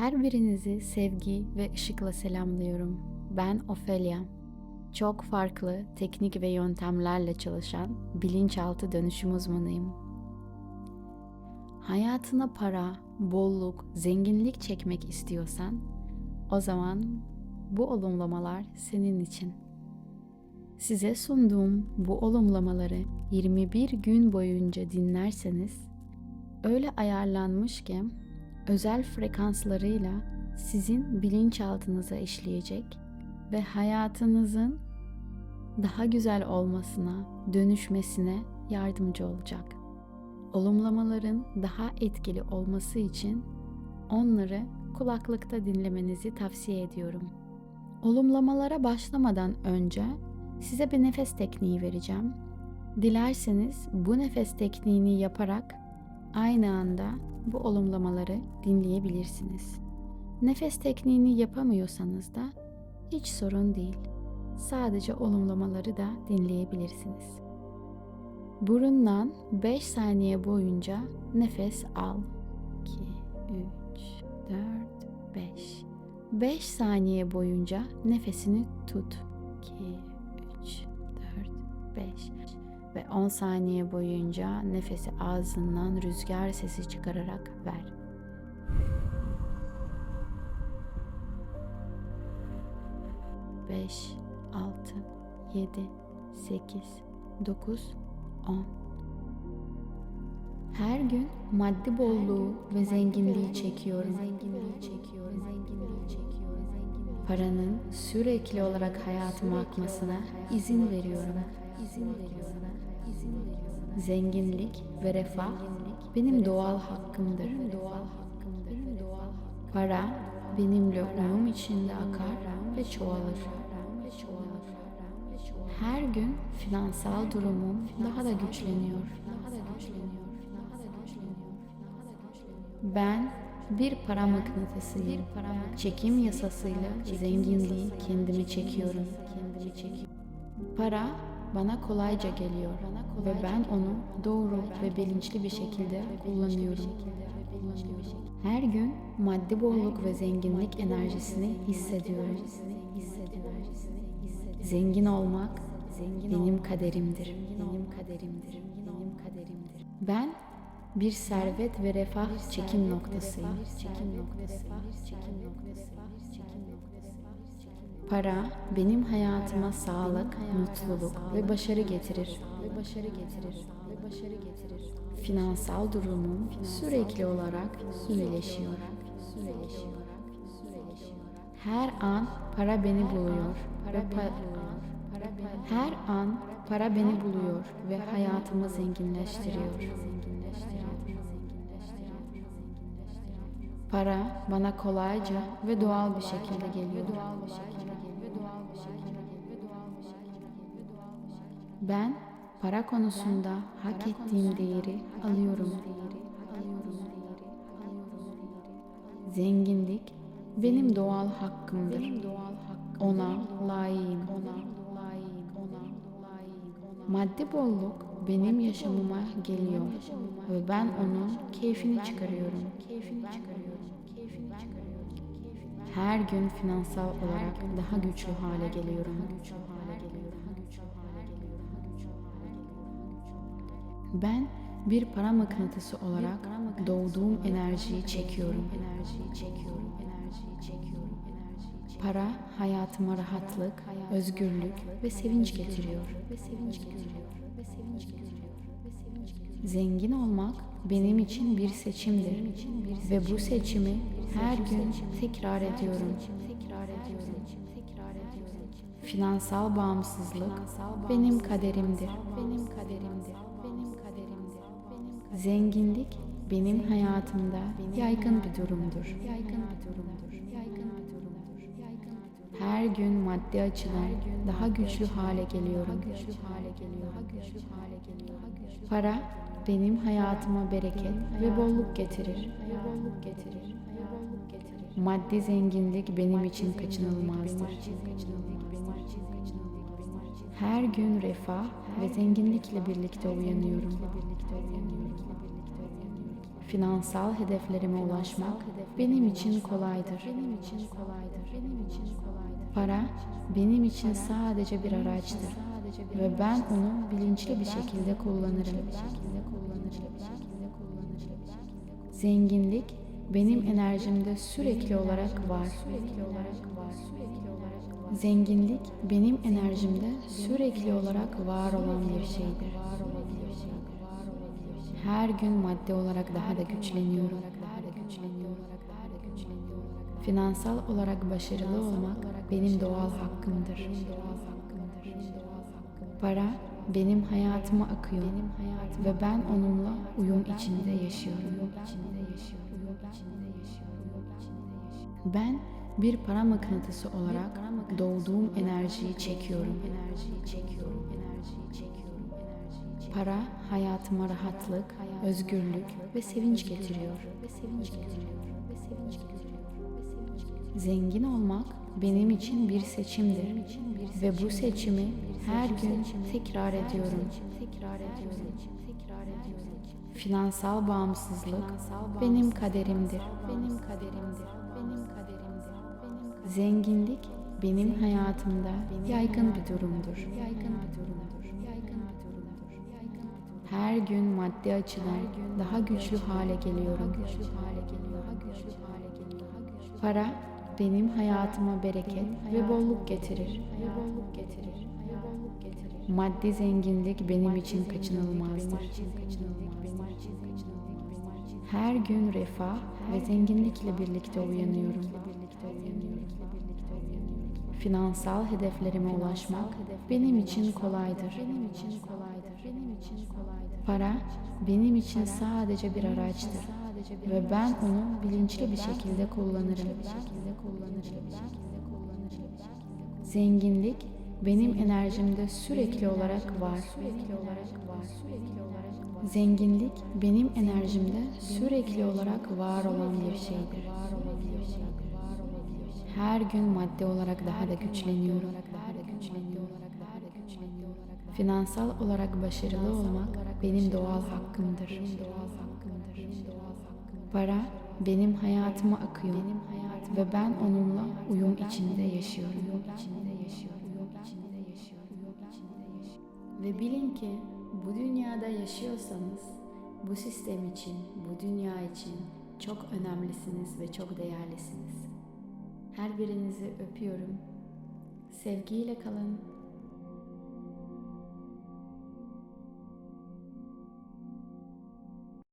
Her birinizi sevgi ve ışıkla selamlıyorum. Ben Ofelia. Çok farklı teknik ve yöntemlerle çalışan bilinçaltı dönüşüm uzmanıyım. Hayatına para, bolluk, zenginlik çekmek istiyorsan o zaman bu olumlamalar senin için. Size sunduğum bu olumlamaları 21 gün boyunca dinlerseniz öyle ayarlanmış ki özel frekanslarıyla sizin bilinçaltınıza işleyecek ve hayatınızın daha güzel olmasına, dönüşmesine yardımcı olacak. Olumlamaların daha etkili olması için onları kulaklıkta dinlemenizi tavsiye ediyorum. Olumlamalara başlamadan önce size bir nefes tekniği vereceğim. Dilerseniz bu nefes tekniğini yaparak aynı anda bu olumlamaları dinleyebilirsiniz. Nefes tekniğini yapamıyorsanız da hiç sorun değil. Sadece olumlamaları da dinleyebilirsiniz. Burundan 5 saniye boyunca nefes al. 2, 3, 4, 5. 5 saniye boyunca nefesini tut. 2, 3, 4, 5 ve 10 saniye boyunca nefesi ağzından rüzgar sesi çıkararak ver. Beş, altı, yedi, sekiz, dokuz, on. Her gün maddi bolluğu ve zenginliği çekiyorum. Paranın sürekli olarak hayatıma akmasına izin veriyorum. Zenginlik ve refah benim doğal hakkımdır. Para benimle uyum içinde akar ve çoğalır. Her gün finansal durumum daha da güçleniyor. Ben bir para mıknatısıyım. Çekim yasasıyla zenginliği kendime çekiyorum. Para bana kolayca geliyor ve ben onu doğru ve bilinçli bir şekilde kullanıyorum. Her gün maddi bolluk ve zenginlik enerjisini hissediyorum. Zengin olmak benim kaderimdir. Ben bir servet ve refah çekim noktasıyım. Para benim hayatıma sağlık, mutluluk ve başarı getirir. Ve başarı getirir. Ve başarı getirir. Finansal durumum sürekli olarak iyileşiyor. Her an para beni buluyor ve her an para beni buluyor ve hayatımı zenginleştiriyor. Para bana kolayca ve doğal bir şekilde geliyor. Ben para konusunda hak ettiğim değeri alıyorum. Zenginlik benim doğal hakkımdır. Ona layığım. Maddi bolluk benim yaşamıma geliyor ve ben onun keyfini çıkarıyorum. Her gün finansal olarak daha güçlü hale geliyorum. Ben bir para mıknatısı olarak doğduğum enerjiyi çekiyorum. Para hayatıma rahatlık, özgürlük ve sevinç getiriyor. Zengin olmak benim için bir seçimdir ve bu seçimi her gün tekrar ediyorum. Finansal bağımsızlık. Benim kaderimdir. Benim kaderimdir. Zenginlik benim hayatımda yaygın bir durumdur. Yaygın bir durumdur. Yaygın bir durumdur. Her gün maddi açıdan daha güçlü hale geliyorum. Para benim hayatıma bereket ve bolluk getirir. Maddi zenginlik benim için kaçınılmazdır. Her gün refah ve zenginlikle birlikte uyanıyorum. Finansal hedeflerime ulaşmak benim için kolaydır. Benim için kolaydır. Benim için kolaydır. Para benim için sadece bir araçtır ve ben onu bilinçli bir şekilde kullanırım. Zenginlik benim enerjimde sürekli olarak var. Zenginlik benim enerjimde sürekli olarak var olan bir şeydir. Her gün madde olarak daha da güçleniyorum. Finansal olarak başarılı olmak benim doğal hakkımdır. Para benim hayatıma akıyor ve ben onunla uyum içinde yaşıyorum. Ben bir para mıknatısı olarak doğduğum enerjiyi çekiyorum. Para hayatıma rahatlık, özgürlük ve sevinç getiriyor. Zengin olmak benim için bir seçimdir ve bu seçimi her gün tekrar ediyorum. Finansal bağımsızlık benim kaderimdir. Zenginlik benim hayatımda yaygın bir durumdur. Yaygın bir durumdur. Her gün maddi açıdan daha güçlü hale geliyorum. Para benim hayatıma bereket ve bolluk getirir. Maddi zenginlik benim için kaçınılmazdır. Her gün refah ve zenginlikle birlikte uyanıyorum. Finansal hedeflerime ulaşmak benim için kolaydır. Para benim için sadece bir araçtır ve ben onu bilinçli bir şekilde kullanırım. Zenginlik benim enerjimde sürekli olarak var. Zenginlik benim enerjimde sürekli olarak var olan bir şeydir. Her gün madde olarak daha da güçleniyorum. Finansal olarak başarılı olmak benim doğal hakkımdır. Para benim hayatıma akıyor ve ben onunla uyum içinde yaşıyorum. Ve bilin ki bu dünyada yaşıyorsanız bu sistem için, bu dünya için çok önemlisiniz ve çok değerlisiniz. Her birinizi öpüyorum. Sevgiyle kalın,